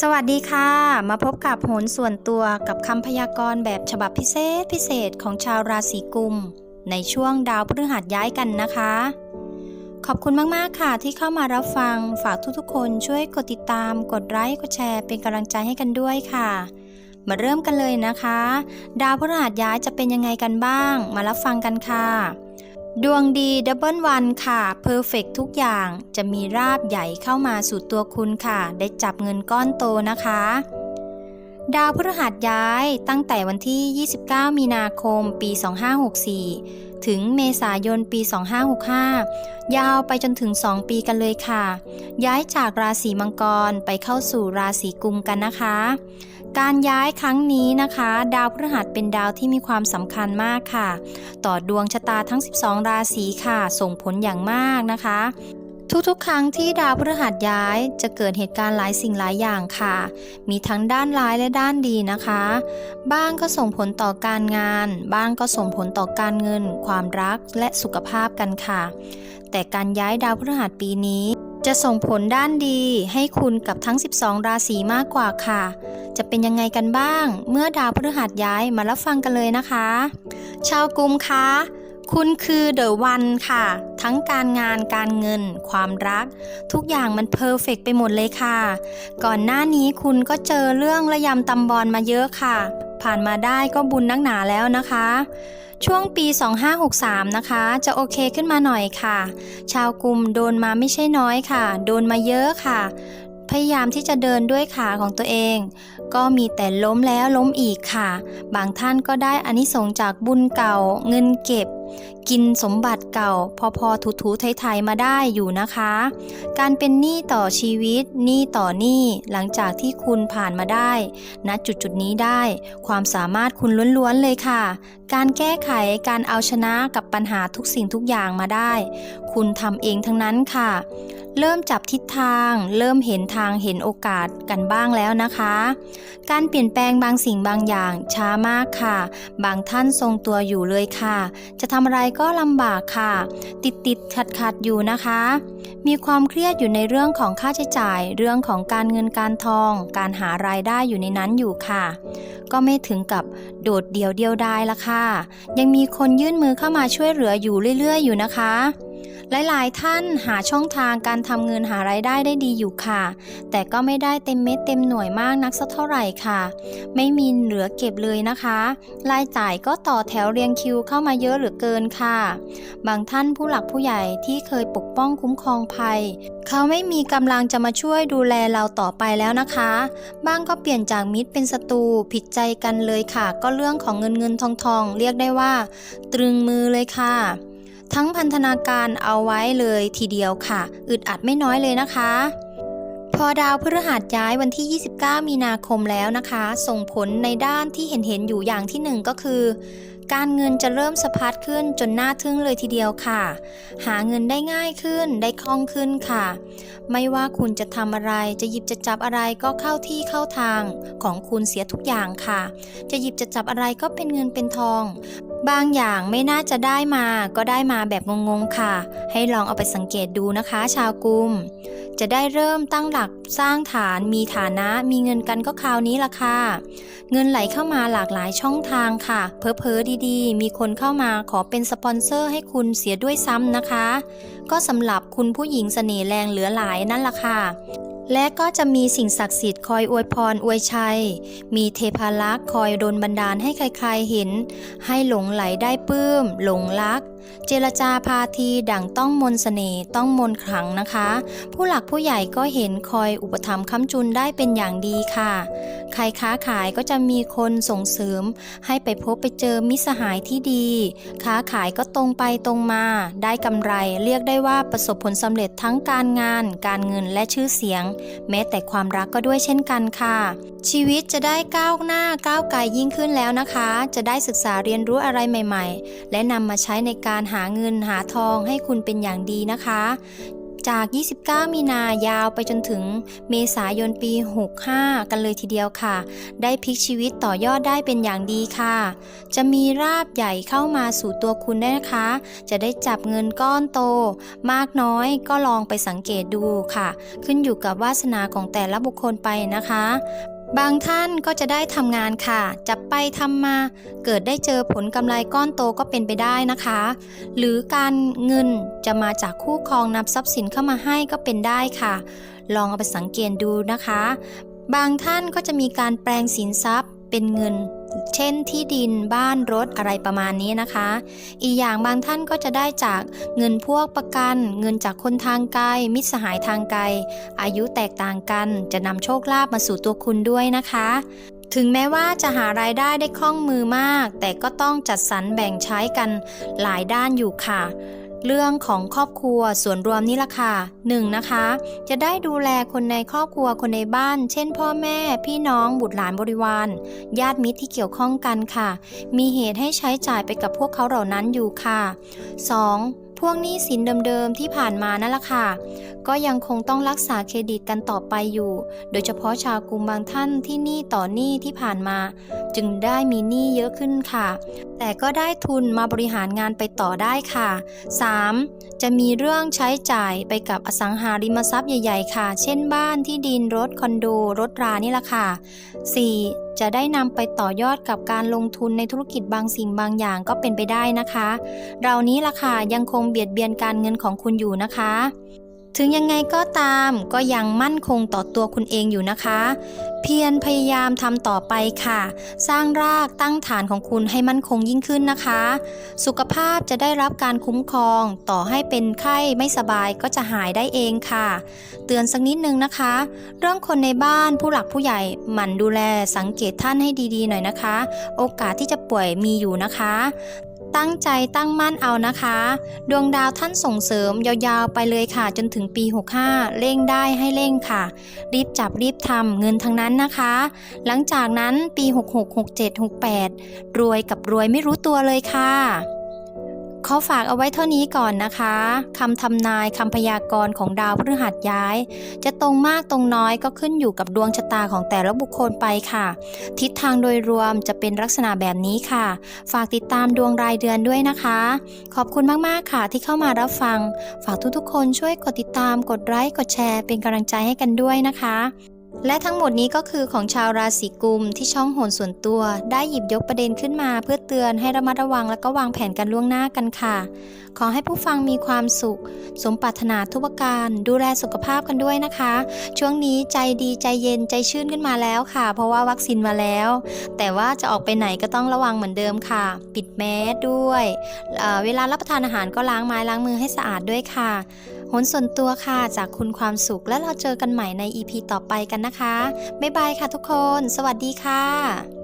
สวัสดีค่ะ มาพบกับโหนส่วนตัวกับคำพยากรณ์แบบฉบับพิเศษพิเศษของชาวราศีกุม ในช่วงดาวพฤหัสย้ายกันนะคะ ขอบคุณมากๆค่ะที่เข้ามารับฟังฝากทุกๆคนช่วยกดติดตาม กดไลค์กดแชร์เป็นกำลังใจให้กันด้วยค่ะ มาเริ่มกันเลยนะคะ ดาวพฤหัสย้ายจะเป็นยังไงกันบ้าง มารับฟังกันค่ะ ดวงดีดับเบิลวันค่ะเพอร์เฟกทุกอย่างจะมีราบใหญ่เข้ามาสู่ตัวคุณค่ะ ได้จับเงินก้อนโตนะคะ ดาวพฤหัสย้ายตั้งแต่วันที่ 29 มีนาคม ปี 2564 ถึงเมษายนปี 2565 ยาวไปจนถึง 2 ปีกันเลยค่ะ ย้ายจากราศีมังกรไปเข้าสู่ราศีกุมกันนะคะ การย้ายครั้งนี้นะคะ ดาวพฤหัสเป็นดาวที่มีความสำคัญมากค่ะ ต่อดวงชะตาทั้ง 12 ราศีค่ะ ส่งผลอย่างมากนะคะ ทุกๆ ครั้งที่ดาวพฤหัสย้ายจะเกิดเหตุการณ์หลายสิ่งหลายอย่างค่ะ มีทั้งด้านร้ายและด้านดีนะคะ บ้างก็ส่งผลต่อการงาน บ้างก็ส่งผลต่อการเงิน ความรักและสุขภาพกันค่ะ แต่การย้ายดาวพฤหัสปีนี้ จะส่งผลด้านดีให้คุณกับทั้ง 12 ราศีมากกว่าค่ะ จะเป็นยังไงกันบ้าง เมื่อดาวพฤหัสย้ายมารับฟังกันเลยนะคะ ชาวกุมคะคุณคือเดอะวันค่ะ ทั้งการงานการเงิน ความรัก ทุกอย่างมันเพอร์เฟกไปหมดเลยค่ะ ก่อนหน้านี้คุณก็เจอเรื่องระยำตำบอลมาเยอะค่ะ ผ่านมาได้ก็บุญนักหนาแล้วนะคะ ช่วงปี 2563 นะคะ จะโอเคขึ้นมาหน่อยค่ะ ชาวกลุ่มโดนมาไม่ใช่น้อยค่ะ โดนมาเยอะค่ะ พยายามที่จะเดินด้วยขาของตัวเอง ก็มีแต่ล้มแล้วล้มอีกค่ะ บางท่านก็ได้อานิสงส์จากบุญเก่าเงินเก็บ กินสมบัติเก่า พอพอถูถูไทยๆมาได้อยู่นะคะ การเป็นหนี้ต่อชีวิตหนี้ต่อหนี้หลังจากที่คุณผ่านมาได้ณจุดจุดๆนี้ได้ ความสามารถคุณล้วนๆเลยค่ะ การแก้ไขการเอาชนะกับปัญหาทุกสิ่งทุกอย่างมาได้ คุณทำเองทั้งนั้นค่ะ เริ่มจับทิศทาง เริ่มเห็นทางเห็นโอกาสกันบ้างแล้วนะคะ การเปลี่ยนแปลงบางสิ่งบางอย่างช้ามากค่ะ บางท่านทรงตัวอยู่เลยค่ะ จะทำอะไรก็ลำบากค่ะ ติดติดขัดขัดอยู่นะคะ มีความเครียดอยู่ในเรื่องของค่าใช้จ่าย เรื่องของการเงินการทอง การหารายได้อยู่ในนั้นอยู่ค่ะ ก็ไม่ถึงกับโดดเดี่ยวเดียวดายละค่ะ ยังมีคนยื่นมือเข้ามาช่วยเหลืออยู่เรื่อย ๆ อยู่นะคะ หลายๆ ท่านหาช่องทางการทำเงินหารายได้ได้ดีอยู่ค่ะ แต่ก็ไม่ได้เต็มเม็ดเต็มหน่วยมากนักสักเท่าไหร่ค่ะ ไม่มีเหลือเก็บเลยนะคะ รายจ่ายก็ต่อแถวเรียงคิวเข้ามาเยอะเหลือเกินค่ะ บางท่านผู้หลักผู้ใหญ่ที่เคยปกป้องคุ้มครองภัย เขาไม่มีกำลังจะมาช่วยดูแลเราต่อไปแล้วนะคะ บ้างก็เปลี่ยนจากมิตรเป็นศัตรูผิดใจกันเลยค่ะ ก็เรื่องของเงินเงินทองทองเรียกได้ว่า ตรึงมือเลยค่ะ ทั้งพันธนาการเอาไว้เลยทีเดียวค่ะ อึดอัดไม่น้อยเลยนะคะ พอดาวพฤหัสย้ายวันที่ 29 มีนาคมแล้วนะคะ ส่งผลในด้านที่เห็นเห็นอยู่อย่างที่หนึ่งก็คือ การเงินจะเริ่มสะพัดขึ้นจนน่าทึ่งเลยทีเดียวค่ะ หาเงินได้ง่ายขึ้นได้คล่องขึ้นค่ะ ไม่ว่าคุณจะทำอะไรจะหยิบจะจับอะไรก็เข้าที่เข้าทางของคุณเสียทุกอย่างค่ะ จะหยิบจะจับอะไรก็เป็นเงินเป็นทอง บางอย่างไม่น่าจะได้มาก็ได้มาแบบงงๆค่ะ ให้ลองเอาไปสังเกตดูนะคะ ชาวกุม จะได้เริ่มตั้งหลักสร้างฐานมีฐานะมีเงินกันก็คราวนี้ละค่ะ เงินไหลเข้ามาหลากหลายช่องทางค่ะ เพอเพอดีๆ มีคนเข้ามาขอเป็นสปอนเซอร์ให้คุณเสียด้วยซ้ำนะคะ ก็สำหรับคุณผู้หญิงเสน่ห์แรงเหลือหลายนั่นละค่ะ และก็จะมีสิ่งศักดิ์สิทธิ์คอยอวยพรอวยชัย มีเทพารักษ์คอยดลบันดาลให้ใครๆเห็น ให้หลงไหลได้ปลื้ม หลงรัก เจรจาพาทีดั่งต้องมนต์เสน่ห์ต้องมนต์ขลังนะคะ ผู้หลักผู้ใหญ่ก็เห็นคอยอุปถัมภ์ค้ำจุนได้เป็นอย่างดีค่ะ ใครค้าขายก็จะมีคนส่งเสริม ให้ไปพบไปเจอมิสหายที่ดี ค้าขายก็ตรงไปตรงมา ได้กำไรเรียกได้ว่าประสบผลสำเร็จทั้งการงาน การเงินและชื่อเสียง แม้แต่ความรักก็ด้วยเช่นกันค่ะ ชีวิตจะได้ก้าวหน้าก้าวไกลยิ่งขึ้นแล้วนะคะ จะได้ศึกษาเรียนรู้อะไรใหม่ ๆ และนำมาใช้ในการหาเงินหาทองให้คุณเป็นอย่างดีนะคะ จาก 29 มีนายาวไปจนถึงเมษายนปี 65 กันเลยทีเดียวค่ะ ได้พลิกชีวิตต่อยอดได้เป็นอย่างดีค่ะ จะมีราบใหญ่เข้ามาสู่ตัวคุณได้นะคะ จะได้จับเงินก้อนโต มากน้อยก็ลองไปสังเกตดูค่ะ ขึ้นอยู่กับวาสนาของแต่ละบุคคลไปนะคะ บางท่านก็จะได้ทำงานค่ะ จับไปทำมา เกิดได้เจอผลกำไรก้อนโตก็เป็นไปได้นะคะ หรือการเงินจะมาจากคู่ครองนำทรัพย์สินเข้ามาให้ก็เป็นได้ค่ะ ลองเอาไปสังเกตดูนะคะ บางท่านก็จะมีการแปลงสินทรัพย์เป็นเงิน เช่นที่ดินบ้านรถอะไรประมาณนี้นะคะ อีกอย่างบางท่านก็จะได้จากเงินพวกประกัน เงินจากคนทางไกลมิตรสหายทางไกล อายุแตกต่างกัน จะนำโชคลาภมาสู่ตัวคุณด้วยนะคะ ถึงแม้ว่าจะหารายได้ได้คล่องมือมาก แต่ก็ต้องจัดสรรแบ่งใช้กันหลายด้านอยู่ค่ะ เรื่องของครอบครัวส่วนรวมนี่ละค่ะหนึ่งนะคะ จะได้ดูแลคนในครอบครัวคนในบ้าน เช่น พ่อแม่ พี่น้องบุตรหลานบริวารญาติมิตรที่เกี่ยวข้องกันค่ะ มีเหตุให้ใช้จ่ายไปกับพวกเขาเหล่านั้นอยู่ค่ะ 2. พวกหนี้สินเดิมๆที่ผ่านมานั่นแหละค่ะ ก็ยังคงต้องรักษาเครดิตกันต่อไปอยู่ โดยเฉพาะชาวกรุงบางท่านที่หนี้ต่อหนี้ที่ผ่านมา จึงได้มีหนี้เยอะขึ้นค่ะแต่ก็ได้ทุนมาบริหารงานไปต่อได้ค่ะ 3. จะมีเรื่องใช้จ่ายไปกับอสังหาริมทรัพย์ใหญ่ ๆ ค่ะ เช่นบ้านที่ดินรถคอนโดรถรานี่แหละค่ะ 4. จะได้นำไปต่อยอดกับการลงทุนในธุรกิจบางสิ่งบางอย่างก็เป็นไปได้นะคะ เรานี้ล่ะค่ะยังคงเบียดเบียนการเงินของคุณอยู่นะคะ ถึงยังไงก็ตามก็ยังมั่นคงต่อตัวคุณเองอยู่นะคะ เพียรพยายามทำต่อไปค่ะ สร้างรากตั้งฐานของคุณให้มั่นคงยิ่งขึ้นนะคะ สุขภาพจะได้รับการคุ้มครอง ต่อให้เป็นไข้ไม่สบายก็จะหายได้เองค่ะ เตือนสักนิดนึงนะคะ เรื่องคนในบ้านผู้หลักผู้ใหญ่หมั่นดูแลสังเกตท่านให้ดีๆหน่อยนะคะ โอกาสที่จะป่วยมีอยู่นะคะ ตั้งใจตั้งมั่นเอานะคะ ดวงดาวท่านส่งเสริมยาวๆไปเลยค่ะ จนถึงปี 65 เร่งได้ให้เร่งค่ะ รีบจับรีบทำเงินทั้งนั้นนะคะ หลังจากนั้นปี 66 67 68 รวยกับรวยไม่รู้ตัวเลยค่ะ ขอฝากเอาไว้เท่านี้ก่อนนะคะคำทำนายคำพยากรณ์ของดาวพฤหัสย้าย จะตรงมากตรงน้อยก็ขึ้นอยู่กับดวงชะตาของแต่ละบุคคลไปค่ะ ทิศทางโดยรวมจะเป็นลักษณะแบบนี้ค่ะ ฝากติดตามดวงรายเดือนด้วยนะคะ ขอบคุณมากๆค่ะที่เข้ามารับฟัง ฝากทุกๆคนช่วยกดติดตามกดไลค์กดแชร์เป็นกำลังใจให้กันด้วยนะคะ และทั้งหมดนี้ก็คือของชาวราศีกุมที่ช่องโหนส่วนตัว ได้หยิบยกประเด็นขึ้นมาเพื่อเตือนให้ระมัดระวังและก็วางแผนกันล่วงหน้ากันค่ะ ขอให้ผู้ฟังมีความสุข สมปรารถนาทุกประการ ดูแลสุขภาพกันด้วยนะคะ ช่วงนี้ใจดีใจเย็นใจชื่นขึ้นมาแล้วค่ะ เพราะว่าวัคซีนมาแล้ว แต่ว่าจะออกไปไหนก็ต้องระวังเหมือนเดิมค่ะ ปิดแมสด้วยเเวลารับประทานอาหารก็ล้างไม้ล้างมือให้สะอาดด้วยค่ะ หนส่วนตัวค่ะจากคุณความสุขและเราเจอกันใหม่ใน EP ต่อไปกันนะคะ บ๊ายบายค่ะทุกคน สวัสดีค่ะ